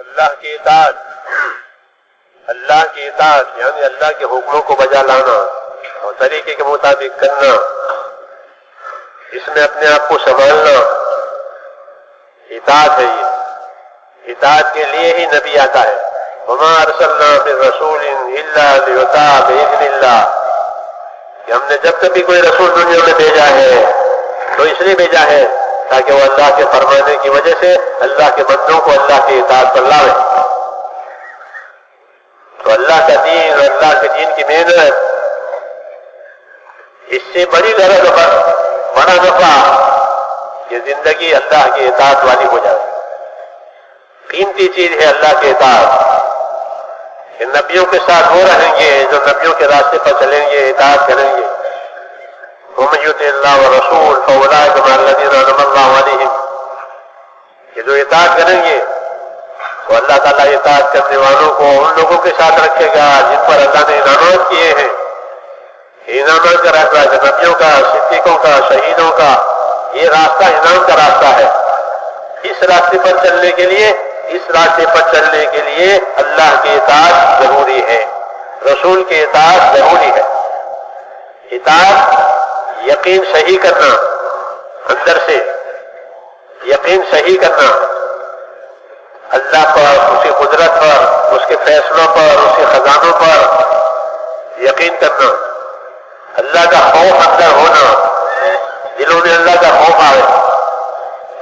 اللہ کی اطاعت، اللہ کی اطاعت یعنی اللہ کے حکموں کو بجا لانا اور طریقے کے مطابق کرنا، اس میں اپنے آپ کو سنبھالنا، اطاعت ہے یہ۔ اطاعت کے لیے ہی نبی آتا ہے۔ وما ارسلنا من رسول الا ليطاع باذن کہ ہم نے جب کبھی کوئی رسول دنیا میں بھیجا ہے، تو اس لیے بھیجا ہے۔ تاکہ وہ اللہ کے فرمانے کی وجہ سے اللہ کے بندوں کو اللہ کی اطاعت پر لاوے تو اللہ کا دین اور اللہ کے دین کی محنت اس سے بڑی غرض پر بڑا دفاع یہ زندگی اللہ کی اطاعت والی ہو جائے۔ قیمتی چیز ہے اللہ کی اطاعت۔ نبیوں کے ساتھ وہ رہیں گے، جو نبیوں کے راستے پر چلیں گے، اطاعت کریں گے۔ ومن يطع الله ورسول فاولئك مع الذين انعم الله عليهم. یہ جو اطاعت کریں گے، تو اللہ تعالیٰ اطاعت کرنے والوں کو ان لوگوں کے ساتھ رکھے گا جن پر اللہ نے انعامات کیے ہیں۔ انعامات کا راستہ جنبیوں کا، صدیقوں کا، شہیدوں کا، یہ راستہ انعام کا راستہ ہے۔ اس راستے پر چلنے کے لیے، اس راستے پر چلنے کے لیے اللہ کی اطاعت ضروری ہے۔ رسول کی اطاعت ضروری ہے۔ یقین صحیح کرنا، اندر سے یقین صحیح کرنا۔ اللہ پر، اس کی قدرت پر، اس کے فیصلوں پر، اس کے خزانوں پر یقین کرنا۔ اللہ کا خوف اندر ہونا۔ دلوں میں اللہ کا خوف آئے۔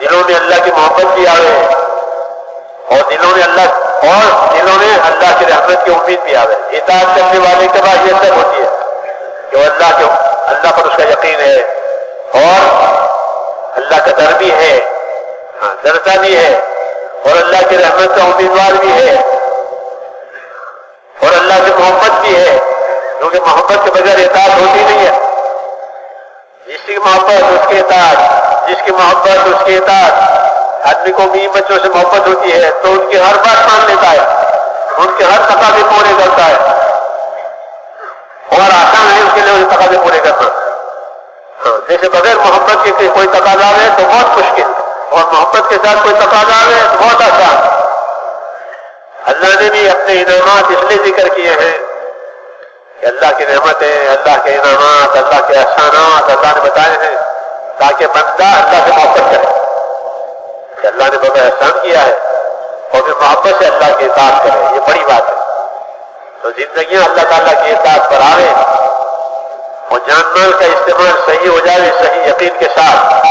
دلوں میں اللہ کی محبت بھی آئے۔ اور دلوں میں اللہ، اور دلوں میں اللہ کی رحمت کی امید بھی آئے۔ اطاعت کرنے والے کے بعد یہ سب ہوتی ہے۔ کہ اللہ کے اللہ پر اس کا یقین ہے اور اللہ کا ڈر بھی ہے۔ ہاں، ڈرتا بھی ہے۔ اور اللہ کی رحمت کا امیدوار بھی ہے۔ اور اللہ سے محبت بھی ہے۔ کیونکہ محبت کے بغیر اعتراض ہوتی نہیں ہے۔ جس کی محبت اس کے اعتبار جس کی محبت اس کے اعتراض آدمی کو بھی بچوں سے محبت ہوتی ہے تو ان کی ہر بات مان لیتا ہے۔ ان کے ہر تقاضے پورے کرتا ہے۔ اور آسان ہے، اس کے لیے ان تقاضے پورے کرنا جیسے بغیر محبت کے کوئی تقاضا ہے، تو بہت مشکل۔ اور محبت کے ساتھ کوئی تقاضا ہے تو بہت آسان۔ اللہ نے بھی اپنے انعامات اس لیے ذکر کیے ہیں کہ اللہ کی نعمتیں، اللہ کے انعامات، اللہ کے احسانات، اللہ نے بتائے ہیں تاکہ بندہ اللہ سے محبت کرے۔ کہ اللہ نے بڑا احسان کیا ہے اور پھر محبت سے اللہ کی اطاعت کرے، یہ بڑی بات ہے۔ تو زندگیاں اللہ تعالیٰ کے اطاعت پر آئے اور جان مال کا استعمال صحیح ہو جائے صحیح یقین کے ساتھ،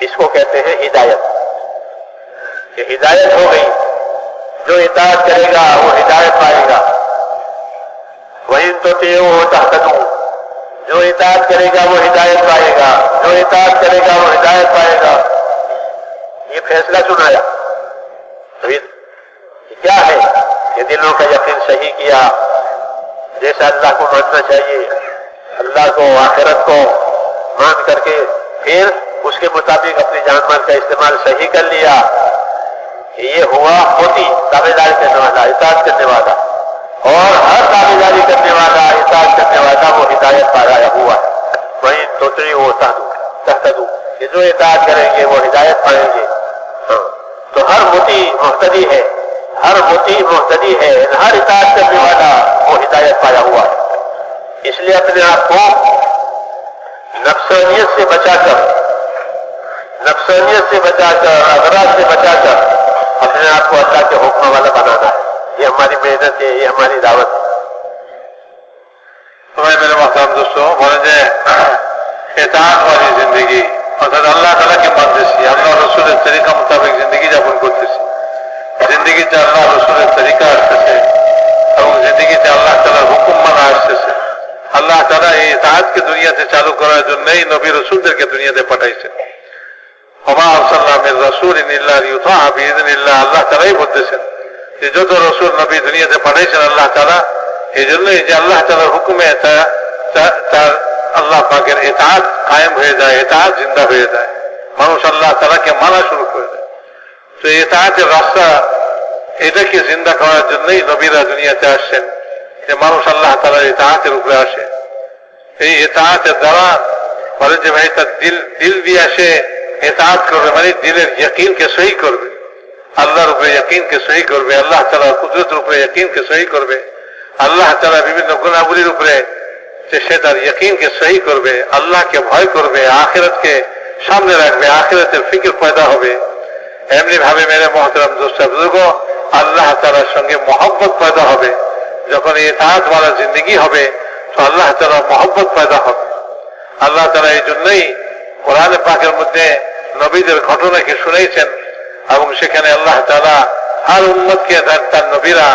اس کو کہتے ہیں ہدایت۔ کہ ہدایت ہو گئی، جو ہدایت کرے گا وہ ہدایت پائے گا۔ وہی تو تیو تحت جو اطاعت کرے گا وہ ہدایت پائے گا۔ جو اطاعت کرے گا وہ ہدایت پائے گا۔ یہ فیصلہ سنایا۔ تو کیا ہے؟ کہ دلوں کا یقین صحیح کیا۔ جیسا اللہ کو ماننا چاہیے، اللہ کو، آخرت کو مان کر کے پھر اس کے مطابق اپنی جان مال کا استعمال صحیح کر لیا۔ کہ یہ ہوا ہوتی دعوے داری کرنے والا احتیاط کرنے والا۔ اور ہر دعوے داری کرنے والا احتیاط کرنے والا وہ ہدایت پایا ہوا ہے۔ وہیں دوسری وہ کہتا دوں کہ جو احتیاط کریں گے، وہ ہدایت پائیں گے۔ ہاں۔ تو ہر ہوتی مختلف ہے۔ ہر متی محتدی ہے، ہر اطاعت کرنے والا وہ ہدایت پایا ہوا ہے۔ اس لیے اپنے آپ کو نقصانیت سے بچا کر نقصانیت سے بچا کر، اغراض سے بچا کر اپنے آپ کو اللہ کے حکم والا بنانا ہے۔ یہ ہماری محنت ہے، یہ ہماری دعوت ہے۔ تو میرے محترم دوستوں مجھے جی، اطاعت والی زندگی، اور اللہ تعالیٰ کی بندش اللہ رسول طریقہ مطابق زندگی جب ان کو জিন্দগিতে আল্লাহ রসুলের তরিকা আসতেছে এবং জিন্দগিতে আল্লাহ তালার হুকুম মানা আসতেছে, আল্লাহ তালা এই তাহাজকে দুনিয়াতে চালু করার জন্যই নবী রসুলদেরকে দুনিয়াতে পাঠাইছেন। হমা আসাল্লামের রসুল ইল্লাহ ইউথা ইল্লাহ আল্লাহ তালাই বলতেছেন যে যত রসুল নবী দুনিয়াতে পাঠাইছেন আল্লাহ তালা এই জন্যই যে আল্লাহ তালার হুকুমে তার আল্লাহ পাকের এতাহাত কায়েম হয়ে যায় এতাহাত জিন্দা হয়ে যায়। মানুষ আল্লাহ তালাকে মানা শুরু করে দেয়। তো এতাহাতের রাস্তা এটাকে জিন্দা করার জন্যই নবীরা দুনিয়াতে আসছেন। যে মানুষ আল্লাহ তালার এতাহাতের উপরে আসে। এই এতাহাতের দ্বারা বলে যে, ভাই, তার দিল দিল দিয়ে আসে এতাহাত করবে মানে দিলের ইয়কিনকে সহি করবে। আল্লাহর উপরে যকিনকে সহি করবে, আল্লাহ তালার কুদরতের উপরে যকিনকে সহি করবে। আল্লাহ তালা বিভিন্ন গুণাবলীর উপরে যে সে তার যকিনকে সহি করবে, আল্লাহকে ভয় করবে, আখেরাতকে সামনে রাখবে, আখেরাতের ফিকির পয়দা হবে। এমনি ভাবে মেরে মহতরম দোস্তা, বুজুর্গ আল্লাহ তালার সঙ্গে মহব্বত পয়দা হবে। যখন এই তাহাতওয়ালা জিন্দগি হবে, তো আল্লাহ তালা মহব্বত পয়দা হবে। আল্লাহ তালা এই জন্যই কোরআন পাকের মধ্যে নবীদের ঘটনাকে শুনেছেন এবং সেখানে আল্লাহ তালা আর উম্মতকে তার নবীরা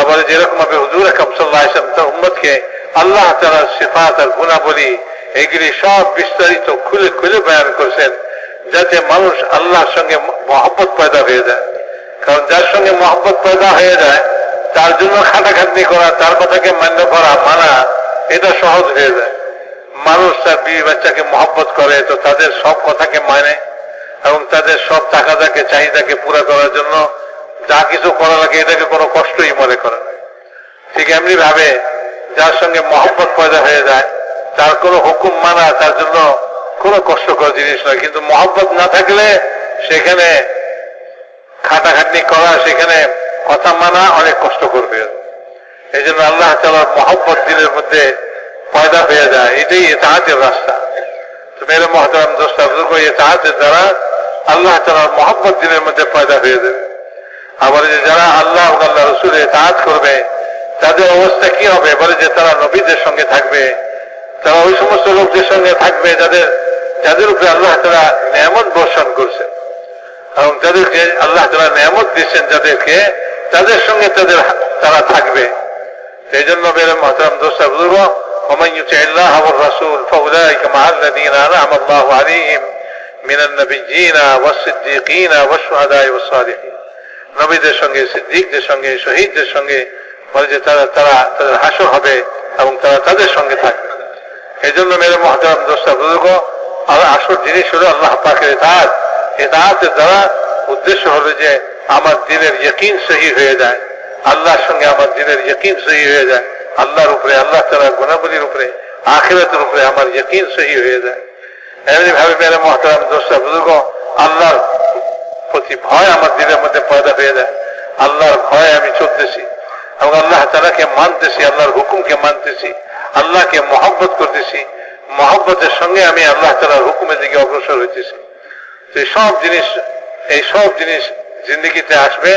আবার যেরকম ভাবে হুজুর আকম ইসলাম তার উম্মতকে আল্লাহ তালার সিফাত আর গুণাবলী এগুলি সব বিস্তারিত খুলে খুলে বয়ান করছেন, যাতে মানুষ আল্লাহর সঙ্গে মহব্বত পয়দা হয়ে যায়। কারণ যার সঙ্গে মহব্বত পয়দা হয়ে যায়, তার জন্য খাটাখাটনি করা, তার কথাকে মান্য করা, মানা, এটা সহজ হয়ে যায়। মানুষ তার বিবি বাচ্চাকে মহব্বত করে, তো তাদের সব কথাকে মানে এবং তাদের সব তাকাদাকে চাহিদাকে পুরা করার জন্য যা কিছু করা লাগে, এটাকে কোনো কষ্টই মনে করে না। ঠিক এমনি ভাবে যার সঙ্গে মহব্বত পয়দা হয়ে যায়, তার কোনো হুকুম মানা, তার জন্য কোনো কষ্টকর জিনিস নয়। কিন্তু মহব্বত না থাকলে সেখানে খাটাখাটনি করা, সেখানে কথা মানা অনেক কষ্ট করবে। এই জন্য আল্লাহ তালার মহব্বত দিলের মধ্যে পয়দা হয়ে যায়। এটাই এতাহাতের রাস্তা। তো মেরে মহতারাম দোস্তা বুজুর্গ এতাহাতের দ্বারা আল্লাহ তালার মহব্বত দিলের মধ্যে পয়দা হয়ে যাবে আবার যে যারা আল্লাহ আল্লাহ রসুল এতাহাত করবে, তাদের অবস্থা কি হবে? বলে যে তারা নবীদের সঙ্গে থাকবে, তারা ওই সমস্ত লোকদের সঙ্গে থাকবে, যাদের যাদের উপরে আল্লাহ তারা নিয়ামত বর্ষণ করছে এবং যাদেরকে আল্লাহ তারা নিয়ামত দিচ্ছেন যাদেরকে তাদের সঙ্গে তাদের তারা থাকবে এই জন্য বেরে মহতারাম দোস্তা বুজুর্গ ومن يطع الله والرسول فاولئك مع الذين انعم الله عليهم من النبيين والصديقين والشهداء والصالحين নবীদের সঙ্গে সিদ্দিকদের সঙ্গে শহীদদের সঙ্গে বলে যে তারা তারা তাদের হাসর হবে এবং তারা তাদের সঙ্গে থাকবে এই জন্য মেরে মহতারাম দোস্তা বুজুর্গ আর আসল জিনিস হলো আল্লাহ পাকের এতাহাত এতাহাতের দ্বারা উদ্দেশ্য হলো যে আমার দিনের ইয়কিন সহি হয়ে যায়, আল্লাহর সঙ্গে আমার দিনের ইয়কিন সহি হয়ে যায়, আল্লাহর উপরে, আল্লাহ তালার গুণাবলীর উপরে, আখেরাতের উপরে আমার ইয়কিন সহি হয়ে যায়। এমনি ভাবে মেরে মহতারাম, দোস্তা, বুজুর্গ, আল্লাহর প্রতি ভয় আমার দিনের মধ্যে পয়দা হয়ে যায়। আল্লাহর ভয় আমি চলতেছি এবং আল্লাহ তালাকে মানতেছি, আল্লাহর হুকুমকে মানতেছি, আল্লাহকে মহব্বত করতেছি। মহব্বতের সঙ্গে আমি আল্লাহ তালার হুকুমের দিকে অগ্রসর হইতেছি। এই সব জিনিস, এই সব জিনিস জিন্দগিতে আসবে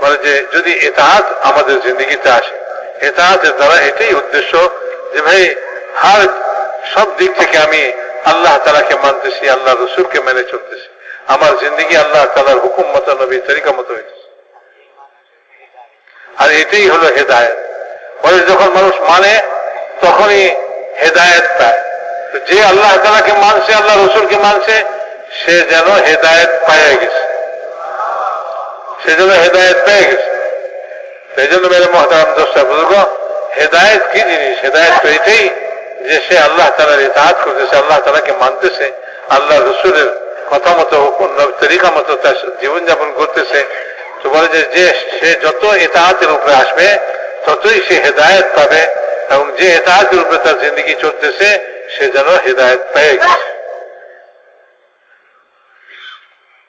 মানে যে যদি এতাহাত আমাদের জিন্দগিতে আসে। এতাহাতের দ্বারা এটাই উদ্দেশ্য যে ভাই হার সব দিক থেকে আমি আল্লাহ তালাকে মানতেছি, আল্লাহ রসুলকে মেনে চলতেছি। আমার জিন্দগি আল্লাহ তালার হুকুম মতো নবী তরিকা মতো হইতেছে। আর এটাই হলো হেদায়ত। বলে যখন মানুষ মানে তখনই হেদায়ত পায়। যে আল্লাহ তালাকে মানছে, আল্লাহ রসুলকে মানছে সে যেন হেদায়ত পায়ে গেছে। সে যেন হেদায়ত পেয়ে গেছে। সেই জন্য মেরে মহতারাম দোষটা বুঝব হেদায়ত কি জিনিস? হেদায়ত এটাই যে সে আল্লাহ তালার ইতাহাত করতেছে, আল্লাহ তালাকে মানতেছে আল্লাহ রসুলের কথা মতো তরিকা মতো তার জীবনযাপন করতেছে। তো বলে যে যে সে যত এতাহাতের উপরে আসবে, ততই সে হেদায়ত পাবে এবং যে এতাহাতের উপরে তার জিন্দগি চলতেছে, সে যেন হেদায়ত পেয়ে গেছে।